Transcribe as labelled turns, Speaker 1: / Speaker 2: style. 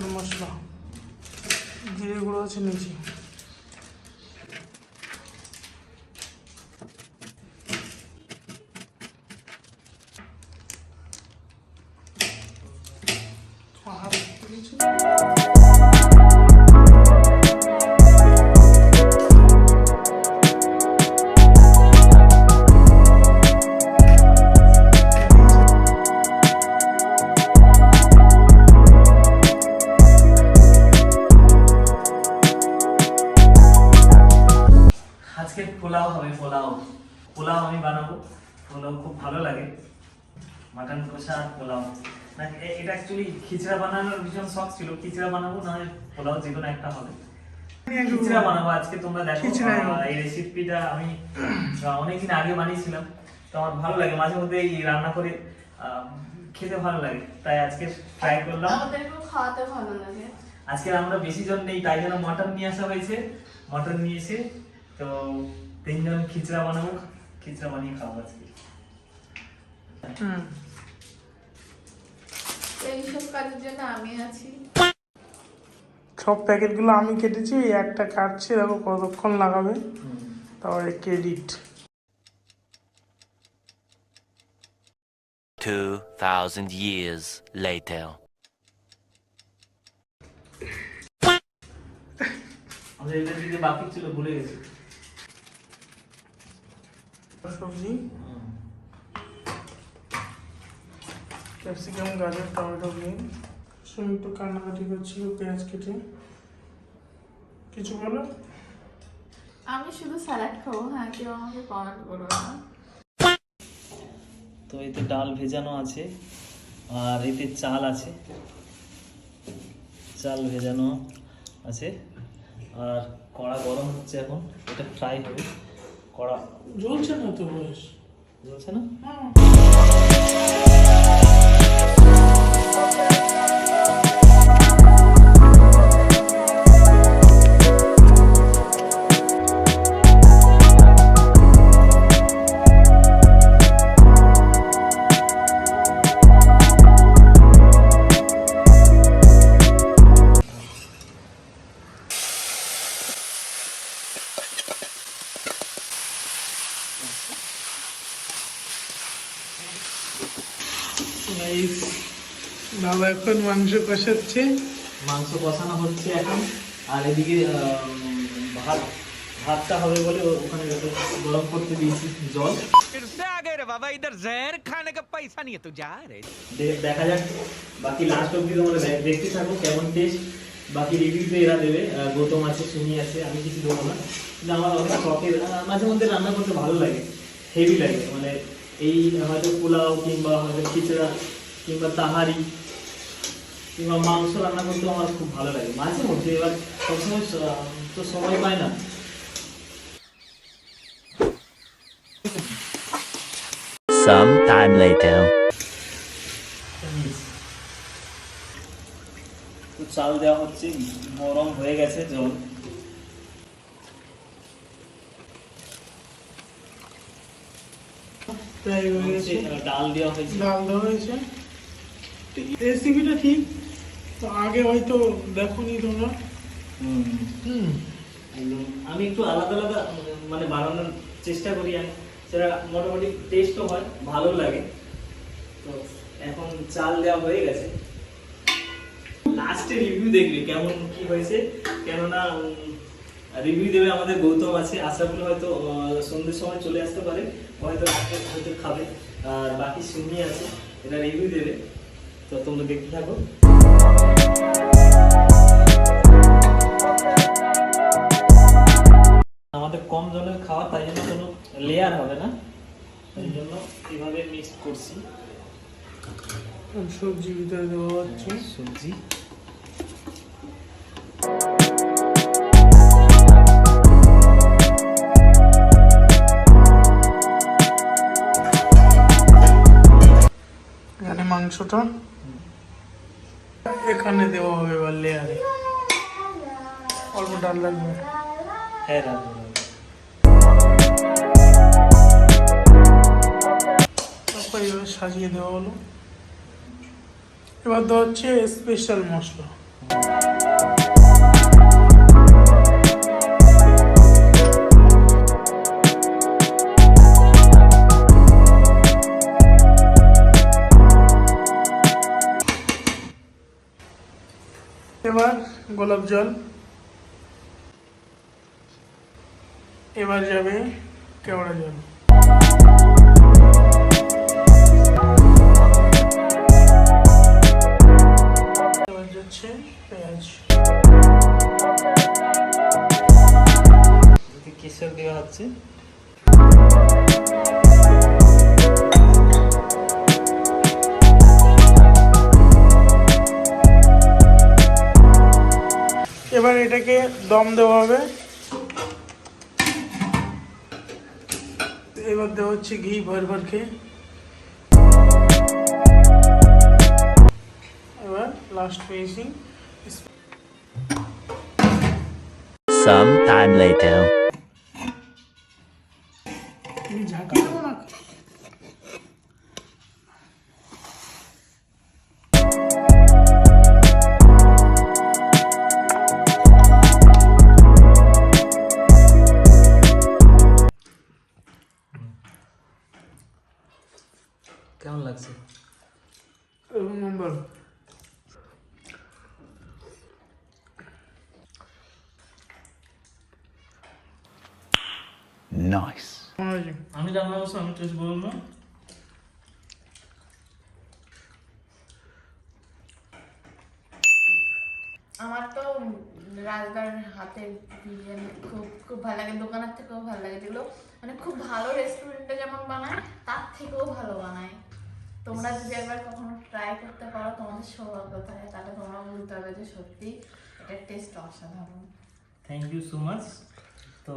Speaker 1: গরম মশলা জিরে গুঁড়ো আছে নিচে।
Speaker 2: আজকে পোলাও হবে পোলাও। পোলাও আমি বানাবো। পোলাও খুব ভালো লাগে। মাটন কষা আর পোলাও। না এটা অ্যাকচুয়ালি খিচড়া বানানোর ভীষণ শখ ছিল। খিচড়া বানাবো না হয় পোলাও যে কোনো একটা হবে। খিচড়া বানাবো। আজকে তোমরা দেখো। এই রেসিপিটা আমি অনেকদিন আগে বানিয়েছিলাম। তো আমার ভালো লাগে। মাঝে মধ্যে এই রান্না করে আহ, খেতে ভালো লাগে। তাই আজকে ট্রাই করলাম।
Speaker 3: খাওয়াতে ভালো লাগে।
Speaker 2: আজকে আমরা বেশি জন নেই তাই জন্য মটন নিয়ে আসা হয়েছে। মটন নিয়ে এসে তো তিনজন খিচড়া বানাবো খিচড়া বানিয়ে খাব আজকে।
Speaker 1: হুম।
Speaker 3: এইসব কাজের জন্য আমি আছি।
Speaker 1: সব প্যাকেটগুলো আমি কেটেছি একটা কাটছি দেখো কতক্ষণ লাগাবে। তারপরে ক্রেডিট
Speaker 4: 2,000 years later.
Speaker 2: আমাদের এটা দিকে বাকি ছিল ভুলে গেছি।
Speaker 1: সবজি ক্যাপসিকাম গাজর টমেটো বিন সুমি একটু কান্নাকাটি করছিল পেঁয়াজ কেটে। কিছু বলো?
Speaker 3: আমি শুধু স্যালাড খাব হ্যাঁ কেউ আমাকে কমেন্ট করবে না।
Speaker 2: তো এতে ডাল ভেজানো আছে আর এতে চাল আছে। চাল ভেজানো আছে আর কড়া গরম হচ্ছে এখন এটা ফ্রাই হবে কড়া
Speaker 1: জ্বলছে না তো বয়স?
Speaker 2: জ্বলছে না?
Speaker 1: বাবা এখন মাংস কষাচ্ছে।
Speaker 2: মাংস কষানো হচ্ছে এখন। আর এদিকে ভাত ভাতটা হবে বলে ওখানে গরম করতে দিয়েছি জল।
Speaker 5: বাবা ইধার জহর খানে কা পয়সা নিয়ে তো যা
Speaker 2: রে দেখা যাক। বাকি লাস্ট অবধি তোমরা দেখতে থাকো কেমন টেস্ট বাকি রিভিউ তো এরা দেবে। গৌতম আছে শুনি আছে আমি কিছু দেবো না। কিন্তু আমার অনেক শখের মাঝে মধ্যে রান্না করতে ভালো লাগে। হেভি লাগে মানে এই হয়তো পোলাও কিংবা হয়তো খিচড়া কিংবা তাহারি কিংবা মাংস রান্না করতে আমার খুব ভালো লাগে। মাঝে মধ্যে এবার সবসময় তো সময় পায় না।
Speaker 4: Some time later.
Speaker 2: চাল দেওয়া হচ্ছে গরম হয়ে গেছে জল।
Speaker 1: প্রায় হয়ে গেছে
Speaker 2: ডাল দেওয়া হয়েছে।
Speaker 1: ডাল দেওয়া হয়েছে। রেসিপিটা ঠিক তো আগে হয়তো দেখোনি তোমরা।
Speaker 2: হুম।
Speaker 1: হুম।
Speaker 2: আমি একটু আলাদা আলাদা মানে বানানোর চেষ্টা করি আমি সেটা মোটামুটি টেস্টও হয় ভালো লাগে। তো এখন চাল দেওয়া হয়ে গেছে। লাস্টে রিভিউ দেখবে কেমন কি হয়েছে। কেননা রিভিউ দেবে আমাদের গৌতম আছে আশাপুর হয়তো সন্ধ্যের সময় চলে আসতে পারে হয়তো রাতে হয়তো খাবে। আর বাকি সুমি আছে এটা রিভিউ দেবে। তো তোমরা দেখতে থাকো। আমাদের কম জলের খাওয়া তাই জন্য কোনো লেয়ার হবে না। তাই জন্য এভাবে মিক্স করছি।
Speaker 1: সবজি ভিতরে দেওয়া হচ্ছে।
Speaker 2: সবজি।
Speaker 1: মাংসটা এখানে দেওয়া হবে এবার লেয়ারে অল্প ডাল লাগবে।
Speaker 2: হ্যাঁ
Speaker 1: সাজিয়ে দেওয়া হলো। এবার দেওয়া হচ্ছে স্পেশাল মশলা। এবার গোলাপ জল। এবার যাবে কেওড়া জল। এবার দম দেওয়া হবে। এবার দেওয়া হচ্ছে ঘি ভর ভর খেয়ে। এবার last finishing
Speaker 4: Some time later.
Speaker 2: লাগছে?
Speaker 1: নম্বর.
Speaker 2: আমি জানলাম আমি টেস্ট বলুন
Speaker 3: আমার তো রাজদার হাতের বিরিয়ানি খুব খুব ভালো লাগে দোকানের থেকেও ভালো লাগে যেগুলো মানে খুব ভালো রেস্টুরেন্টে যেমন বানায় তার থেকেও ভালো বানায়। তোমরা যদি একবার কখনো ট্রাই করতে পারো, তোমাদের সৌভাগ্য থাকে তাহলে তোমরা বলতে হবে যে সত্যি এটার টেস্ট অসাধারণ।
Speaker 2: থ্যাংক ইউ সো মাচ তো